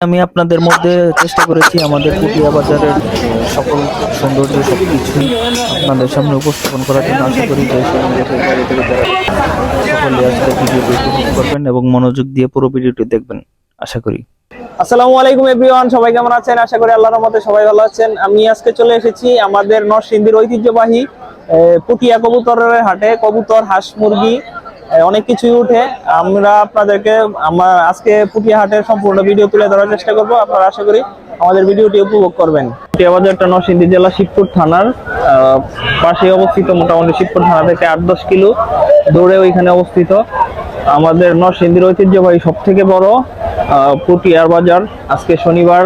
আমি আপনাদের মধ্যে চেষ্টা করেছি আমাদের পুটিয়া বাজারের সকল সৌন্দর্য সবকিছু আপনাদের সামনে উপস্থাপন করার জন্য আশা করি যে সকলে আসলে ভিডিওটি উপভোগ করবেন এবং মনোযোগ দিয়ে পুরো ভিডিওটি দেখবেন, আশা করি। আসসালামু আলাইকুম এভরিওয়ান, সবাই কেমন আছেন? আশা করি আল্লাহর রহমতে সবাই ভালো আছেন। আমি আজকে চলে এসেছি আমাদের নরসিংদীর ঐতিহ্যবাহী পুটিয়া কবুতরের হাটে, কবুতর, হাঁস, মুরগি অনেক কিছুই উঠে। আমরা আপনাদেরকে, আমার আজকে পুটিয়া হাটের সম্পূর্ণ ভিডিও তুলে ধরার চেষ্টা করব। আপনারা আশা করি আমাদের ভিডিওটি উপভোগ করবেন। পুটিয়া বাজারটা নরসিংদী জেলা শিবপুর থানার পাশে অবস্থিত মোটামুটি শিবপুর থানা থেকে আট দশ কিলো দৌড়ে ওইখানে অবস্থিত। আমাদের নরসিংদীর ঐতিহ্যবাহী সব থেকে বড় পুটিয়ার বাজার। আজকে শনিবার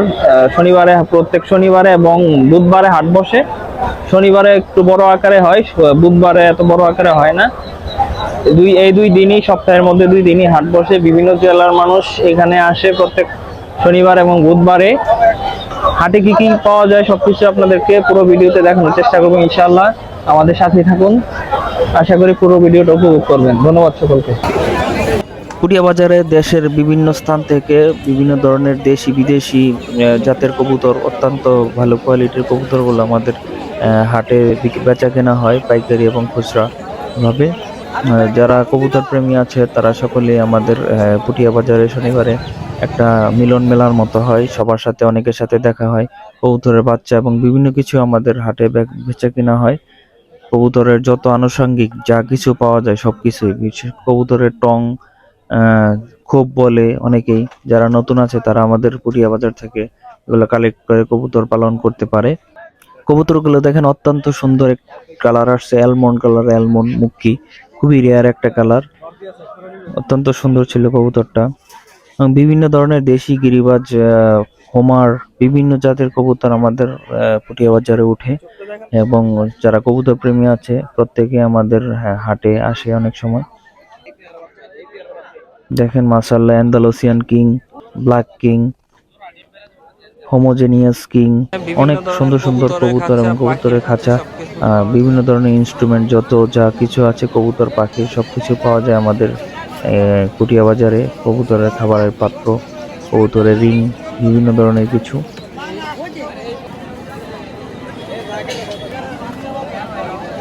শনিবারে, প্রত্যেক শনিবারে এবং বুধবারে হাট বসে। শনিবারে একটু বড় আকারে হয় বুধবারে এত বড় আকারে হয় না। দুই এই দুই দিনই, সপ্তাহের মধ্যে দুই দিনই হাট বসে। বিভিন্ন জেলার মানুষ এখানে আসে প্রত্যেক শনিবার এবং বুধবারে। হাটে কি কি পাওয়া যায় সবকিছু আপনাদেরকে পুরো ভিডিওতে দেখানোর চেষ্টা করব ইনশাল্লাহ আমাদের সাথে থাকুন। আশা করি পুরো ভিডিওটা উপভোগ করবেন। ধন্যবাদ সকলকে। পুটিয়া বাজারে দেশের বিভিন্ন স্থান থেকে বিভিন্ন ধরনের দেশি, বিদেশি জাতের কবুতর, অত্যন্ত ভালো কোয়ালিটির কবুতরগুলো আমাদের হাটে বেচা কেনা হয় পাইকারি এবং খুচরা ভাবে। যারা কবুতর প্রেমী আছে, তারা সকলে আমাদের পুটিয়া বাজারে শনিবারে একটা মিলন মেলার মতো হয়। সবার সাথে অনেকের সাথে দেখা হয়। কবুতরের বাচ্চা এবং বিভিন্ন কিছু আমাদের হাটে বেচা কেনা হয়। কবুতরের যত আনুষঙ্গিক যা কিছু পাওয়া যায় সবকিছুই বিশেষ কবুতরের টং খোপ বলে অনেকেই। যারা নতুন আছে, তারা আমাদের পুটিয়া বাজার থেকে এগুলো কালেক্ট করে কবুতর পালন করতে পারে। কবুতরগুলো দেখেন অত্যন্ত সুন্দর কালার আসছে অ্যালমন্ড কালার অ্যালমন্ড মুক্কি। খুবই রেয়ার একটা কালার অত্যন্ত সুন্দর ছিল কবুতরটা। বিভিন্ন ধরনের দেশি গিরিবাজ হোমার, বিভিন্ন জাতের কবুতর আমাদের পুটিয়া বাজারে উঠে এবং যারা কবুতর প্রেমী আছে, প্রত্যেকে আমাদের হাটে আসে অনেক সময়। দেখেন মাসাল্লাহ Andalusian king, black king, homogeneous king, অনেক সুন্দর সুন্দর কবুতর এবং কবুতরের খাঁচা। বিভিন্ন ধরনের ইনস্ট্রুমেন্ট যত যা কিছু আছে, কবুতর, পাখি, সবকিছু পাওয়া যায় আমাদের কুটিয়া বাজারে কবুতরের খাবারের পাত্র, কবুতরের রিং বিভিন্ন ধরনের কিছু।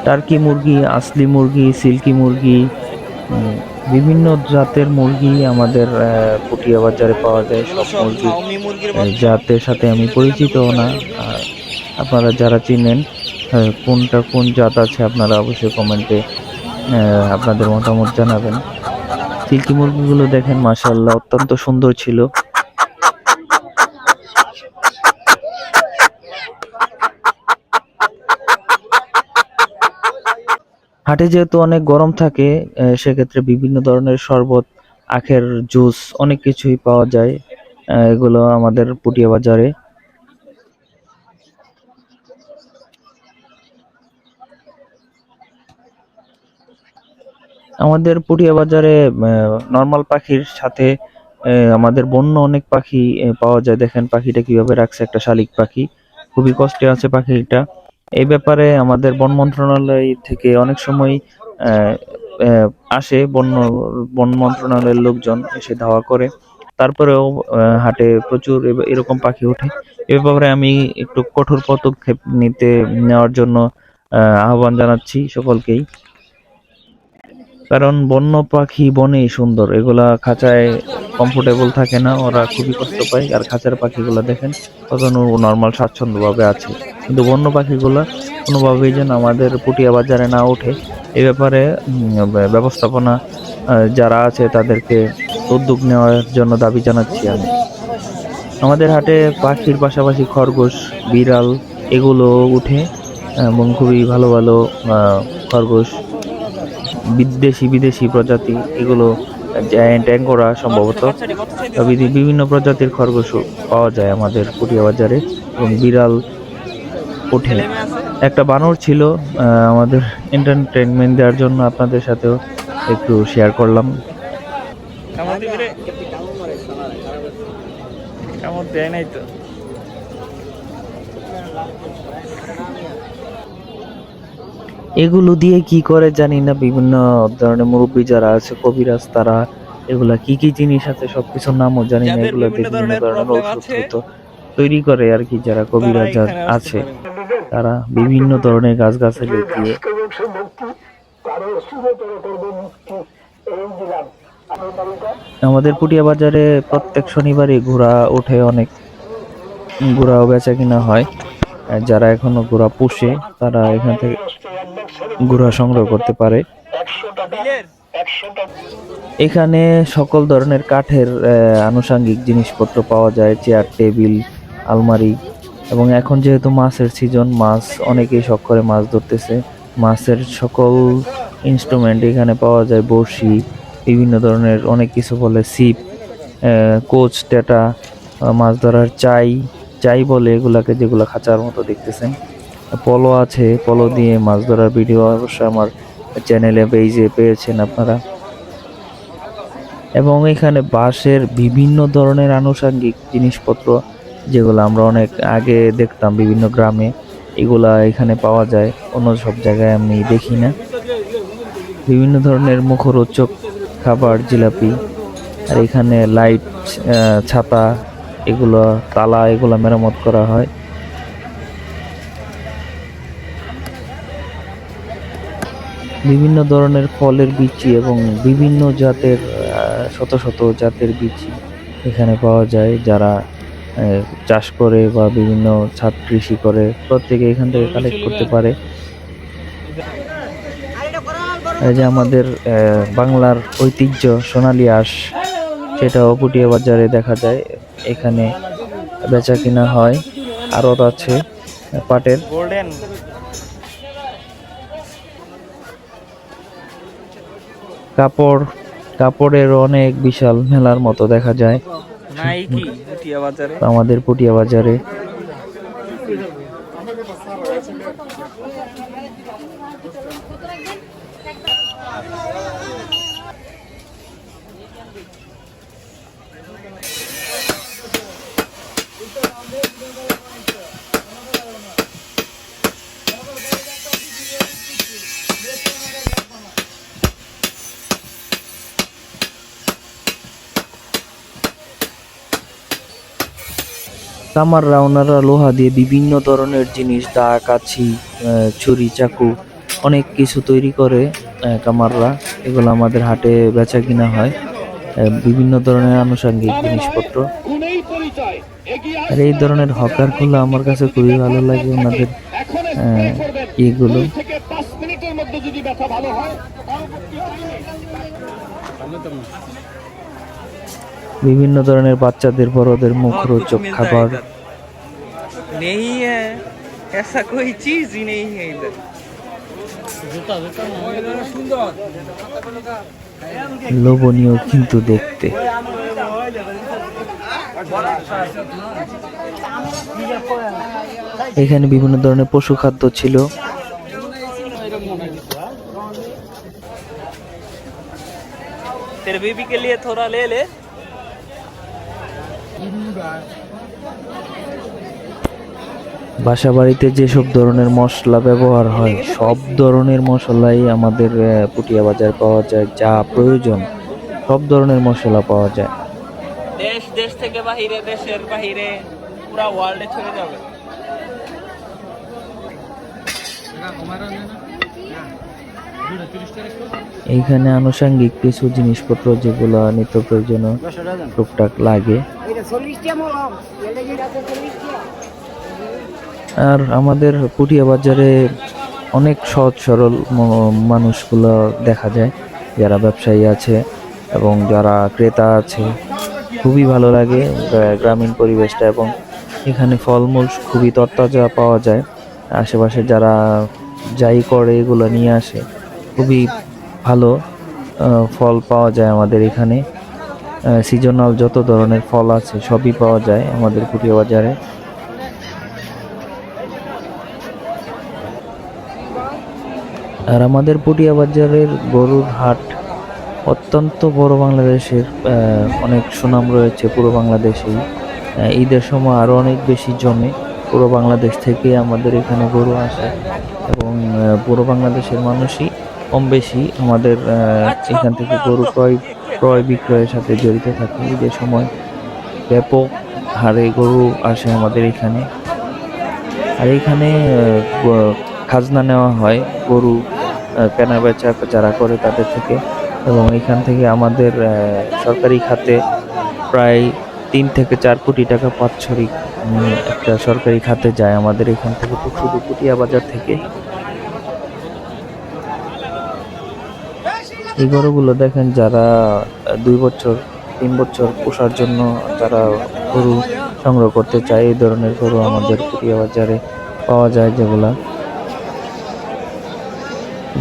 টার্কি মুরগি, আসলি মুরগি, সিল্কি মুরগি বিভিন্ন জাতের মুরগি আমাদের পুটিয়া বাজারে পাওয়া যায়। সব মুরগি জাতের সাথে আমি পরিচিত না। আপনারা যারা চিনেন কোনটা কোন জাত আছে আপনারা অবশ্যই কমেন্টে আপনাদের মতামত জানাবেন। সিল্কি মুরগিগুলো দেখেন মাশাল্লাহ অত্যন্ত সুন্দর ছিল। হাটে যেহেতু অনেক গরম থাকে সেক্ষেত্রে বিভিন্ন ধরনের শরবত, আখের জুস, অনেক কিছুই পাওয়া যায় এগুলো আমাদের পুটিয়া বাজারে। আমাদের পুটিয়া বাজারে নর্মাল পাখির সাথে আমাদের বন্য অনেক পাখি পাওয়া যায়। দেখেন পাখিটা কীভাবে রাখছে একটা শালিক পাখি। খুবই কষ্টে আছে পাখিটা। এই ব্যাপারে আমাদের বন মন্ত্রণালয় থেকে অনেক সময় আসে বন্য, বন মন্ত্রণালয়ের লোকজন এসে ধাওয়া করে। তারপরেও হাটে প্রচুর এরকম পাখি ওঠে। এ ব্যাপারে আমি একটু কঠোর পদক্ষেপ নিতে, নেওয়ার জন্য আহ্বান জানাচ্ছি সকলকেই। কারণ বন্য পাখি বনেই সুন্দর। এগুলা খাঁচায় কমফোর্টেবল থাকে না, ওরা খুবই কষ্ট পায়। আর খাঁচার পাখিগুলো দেখেন, কত নর্মাল স্বাচ্ছন্দ্যভাবে আছে। কিন্তু বন্য পাখিগুলো কোনোভাবেই যেন আমাদের পুটিয়া বাজারে না ওঠে। এ ব্যাপারে ব্যবস্থাপনা যারা আছে তাদেরকে উদ্যোগ নেওয়ার জন্য দাবি জানাচ্ছি আমি। আমাদের হাটে পাখির পাশাপাশি খরগোশ, বিড়াল, এগুলো উঠে, এবং খুবই ভালো ভালো খরগোশ বিদেশি বিদেশি প্রজাতি, এগুলো জায়ান্ট অ্যাঙ্গোরা সম্ভবত। বিভিন্ন প্রজাতির খরগোশ পাওয়া যায় আমাদের পুটিয়া বাজারে এবং বিড়াল ওঠে। একটা বানর ছিল আমাদের এন্টারটেনমেন্ট দেওয়ার জন্য আপনাদের সাথেও একটু শেয়ার করলাম। দেয় নাই তো? এগুলো দিয়ে কি করে জানি না বিভিন্ন ধরনের মুরব্বী যারা আছে কবিরাজ তারা এগুলা কি কি জিনিস আছে সবকিছুর নামও জানি না এগুলা বিভিন্ন বিভিন্ন ধরনের হতো তৈরি করে আর কি যারা কবিরাজ আছে তারা বিভিন্ন ধরনের গাছ গাছালি দিয়ে আমাদের পুটিয়া বাজারে প্রত্যেক শনিবারই ঘোড়া ওঠে অনেক। ঘোড়াও বেচা কিনা হয়। যারা এখনও ঘোড়া পুষে তারা এখান থেকে ঘোড়া সংগ্রহ করতে পারে। এখানে সকল ধরনের কাঠের আনুষঙ্গিক জিনিসপত্র পাওয়া যায় চেয়ার টেবিল আলমারি এবং এখন যেহেতু মাছের সিজন মাছ অনেকেই শখ করে মাছ ধরতেছে। মাছের সকল ইনস্ট্রুমেন্ট এখানে পাওয়া যায়, বড়শি, বিভিন্ন ধরনের অনেক কিছু বলে সিপ কোচ, টেটা মাছ ধরার চাই চাই বলে এগুলাকে যেগুলো খাঁচার মতো দেখতেছেন। পলো আছে পলো দিয়ে মাছ ধরার ভিডিও অবশ্যই আমার চ্যানেলে পেজে পেয়েছেন আপনারা। এবং এখানে বাঁশের বিভিন্ন ধরনের আনুষঙ্গিক জিনিসপত্র, যেগুলো আমরা অনেক আগে দেখতাম বিভিন্ন গ্রামে, এগুলা এখানে পাওয়া যায়। অন্য সব জায়গায় আমি দেখি না। বিভিন্ন ধরনের মুখরোচক খাবার, জিলাপি, আর এখানে লাইট ছাতা, এগুলো, তালা, এগুলো মেরামত করা হয়। বিভিন্ন ধরনের ফলের বিচি এবং বিভিন্ন জাতের শত শত জাতের বিচি এখানে পাওয়া যায় যারা চাষ করে বা বিভিন্ন ছাদ কৃষি করে, প্রত্যেকে এখান থেকে কালেক্ট করতে পারে। এই যে আমাদের বাংলার ঐতিহ্য সোনালী আঁশ সেটাও পুটিয়া বাজারে দেখা যায়। এখানে বেচা কিনা হয়, আড়ত আছে পাটের। কাপড় কাপড়ের অনেক বিশাল মেলার মতো দেখা যায়। আমাদের পুটিয়া বাজারে। কামাররা ওনারা লোহা দিয়ে বিভিন্ন ধরনের জিনিস দা কাছি ছুরি, চাকু, অনেক কিছু তৈরি করে কামাররা। এগুলো আমাদের হাটে বেচা কিনা হয় বিভিন্ন ধরনের আনুষঙ্গিক জিনিসপত্র। আর এই ধরনের হকারগুলো আমার কাছে খুবই ভালো লাগে ওনাদের ইয়েগুলো। বিভিন্ন ধরনের বাচ্চাদের বড়দের মুখরোচক খাবার नहीं है ऐसा कोई चीज ही नहीं है इधर লোভনীয় কিন্তু দেখতে এখানে বিভিন্ন ধরনের পশু খাদ্য ছিল तेरे बीबी के लिए थोड़ा ले ले বাসা বাড়িতে যেসব ধরনের মশলা ব্যবহার হয় সব ধরনের মশলাই আমাদের পুটিয়া বাজার পাওয়া যায় যা প্রয়োজন সব ধরনের মশলা পাওয়া যায়। দেশ দেশ থেকে বাহিরে দেশের বাহিরে পুরা ওয়ার্ল্ডে ছড়ে যাবে। এইখানে আনুষঙ্গিক কিছু জিনিসপত্র যেগুলো নিত্য প্রয়োজনীয় টুকটাক লাগে। আর আমাদের পুটিয়া বাজারে অনেক সহজ সরল মানুষগুলো দেখা যায়। যারা ব্যবসায়ী আছে এবং যারা ক্রেতা আছে, খুবই ভালো লাগে গ্রামীণ পরিবেশটা এবং এখানে ফলমূল খুবই তরতাজা পাওয়া যায়। আশেপাশে যারা যাই করে এগুলো নিয়ে আসে, খুবই ভালো ফল পাওয়া যায় আমাদের এখানে। সিজনাল যত ধরনের ফল আছে, সবই পাওয়া যায় আমাদের পুটিয়া বাজারে। আর আমাদের পুটিয়া বাজারের গরুর হাট অত্যন্ত বড় বাংলাদেশের অনেক সুনাম রয়েছে পুরো বাংলাদেশেই। ঈদের সময় আরও অনেক বেশি জমে পুরো বাংলাদেশ থেকে আমাদের এখানে গরু আসে এবং পুরো বাংলাদেশের মানুষই কম বেশি আমাদের এখান থেকে গরু ক্রয় ক্রয় বিক্রয়ের সাথে জড়িত থাকি যে সময় ব্যাপক হারে গরু আসে আমাদের এখানে। আর এখানে খাজনা নেওয়া হয় গরু কেনা বেচা যারা করে তাদের থেকে। এবং এখান থেকে আমাদের সরকারি খাতে প্রায় তিন থেকে চার কোটি টাকা উম, একটা সরকারি খাতে যায় আমাদের এখান থেকে। তো শুধু পুটিয়া বাজার থেকে এই গরুগুলো দেখেন যারা দুই বছর, তিন বছর পোষার জন্য যারা গরু সংগ্রহ করতে চায়, এই ধরনের গরু আমাদের পুটিয়া বাজারে পাওয়া যায় যেগুলা।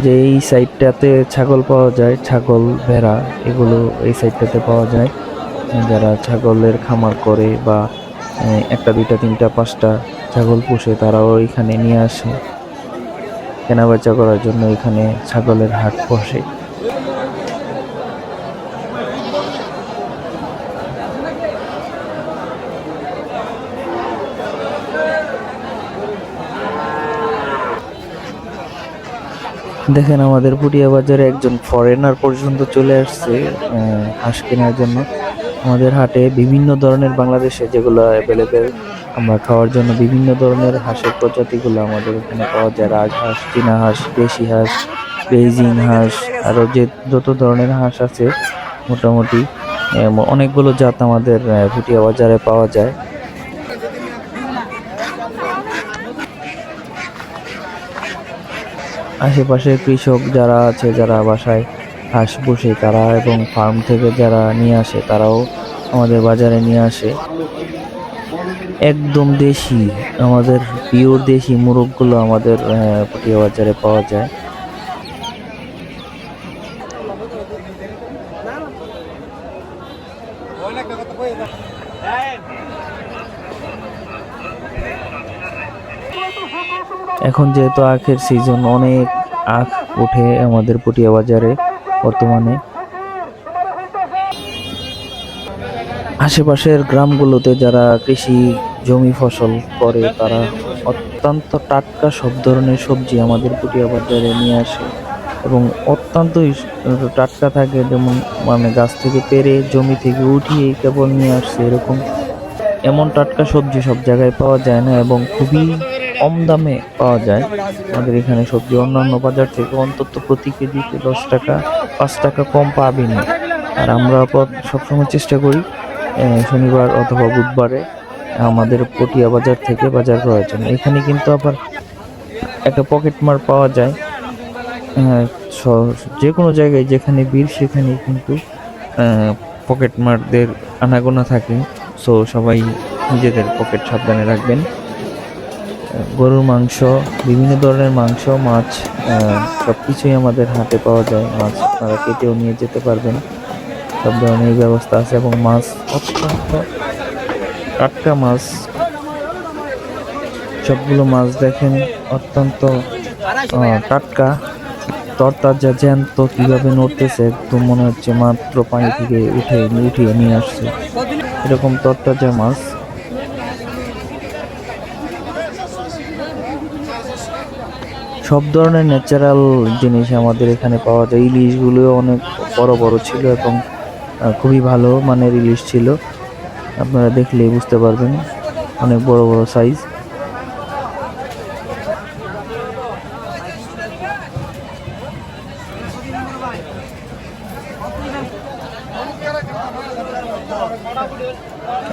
যে এই সাইডটাতে ছাগল পাওয়া যায়, ছাগল, ভেড়া, এগুলো এই সাইডটাতে পাওয়া যায়। যারা ছাগলের খামার করে বা একটা, দুইটা, তিনটা, পাঁচটা ছাগল পুষে, তারাও এখানে নিয়ে আসে। কেনাবেচা করার জন্য এখানে ছাগলের হাট বসে। দেখেন আমাদের পুটিয়া বাজারে একজন ফরেনার পর্যন্ত চলে আসছে হাঁস কেনার জন্য। আমাদের হাটে বিভিন্ন ধরনের বাংলাদেশে যেগুলো অ্যাভেলেবেল আমরা খাওয়ার জন্য বিভিন্ন ধরনের হাঁসের প্রজাতিগুলো আমাদের এখানে পাওয়া যায়। রাজহাঁস চীনা হাঁস, দেশি হাঁস, বেইজিং হাঁস, আরও যে যত ধরনের হাঁস আছে, মোটামুটি অনেকগুলো জাত আমাদের ভুটিয়া বাজারে পাওয়া যায়। আশেপাশে কৃষক যারা আছে, যারা বাসায় হাঁস বসে তারা এবং ফার্ম থেকে যারা নিয়ে আসে, তারাও আমাদের বাজারে নিয়ে আসে। একদম দেশি, আমাদের পিওর দেশি মুরগগুলো আমাদের পটিয়া বাজারে পাওয়া যায়। এখন যেহেতু আখের সিজন অনেক আখ ওঠে আমাদের পুটিয়া বাজারে বর্তমানে। আশেপাশের গ্রামগুলোতে যারা কৃষি জমি ফসল করে, তারা অত্যন্ত টাটকা সব ধরনের সবজি আমাদের পুটিয়া বাজারে নিয়ে আসে এবং অত্যন্ত টাটকা থাকে, যেমন মানে গাছ থেকে পেরে, জমি থেকে উঠিয়ে কেবল নিয়ে আসছে এরকম এমন টাটকা সবজি সব জায়গায় পাওয়া যায় না এবং খুবই কম দামে পাওয়া যায়। আমাদের এখানে সবজি, অন্যান্য বাজার থেকে অন্তত প্রতি কেজিতে দশ টাকা, পাঁচ টাকা কম পাবি না। আর আমরা সবসময় চেষ্টা করি শনিবার অথবা বুধবারে আমাদের পটিয়া বাজার থেকে বাজার করার জন্য। এখানে কিন্তু আবার একটা পকেট মার পাওয়া যায়। যে কোনো জায়গায়, যেখানে ভিড় সেখানে কিন্তু পকেট মারদের আনাগোনা থাকে। সো সবাই নিজেদের পকেট সাবধানে রাখবেন। গরুর মাংস, বিভিন্ন ধরনের মাংস, মাছ সব কিছুই আমাদের হাতে পাওয়া যায়। মাছ আপনারা কেটেও নিয়ে যেতে পারবেন। সব ধরনের ব্যবস্থা আছে এবং মাছ, অত্যন্ত টাটকা মাছ। সবগুলো মাছ দেখেন, অত্যন্ত টাটকা। তরতাজা, জ্যান্ত, কীভাবে নড়তেছে, একদম মনে হচ্ছে মাত্র পানি থেকে উঠে উঠিয়ে নিয়ে আসছে। এরকম তরতাজা মাছ সব ধরনের ন্যাচারাল জিনিস আমাদের এখানে পাওয়া যায়। ইলিশগুলোও অনেক বড় বড় ছিল এবং খুবই ভালো মানের ইলিশ ছিল। আপনারা দেখলেই বুঝতে পারবেন, অনেক বড় বড় সাইজ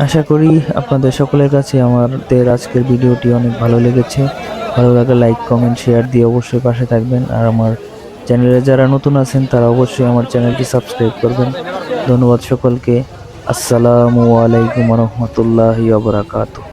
আশা করি আপনাদের সকলের কাছে আমাদের আজকের ভিডিওটি অনেক ভালো লেগেছে। ভালো লাগে লাইক কমেন্ট শেয়ার দিয়ে অবশ্যই পাশে থাকবেন। আর আমার চ্যানেলে যারা নতুন আছেন, তারা অবশ্যই আমার চ্যানেলটি সাবস্ক্রাইব করবেন। ধন্যবাদ সকলকে। আসসালামু আলাইকুম রহমতুল্লাহ বারাকাতুহ।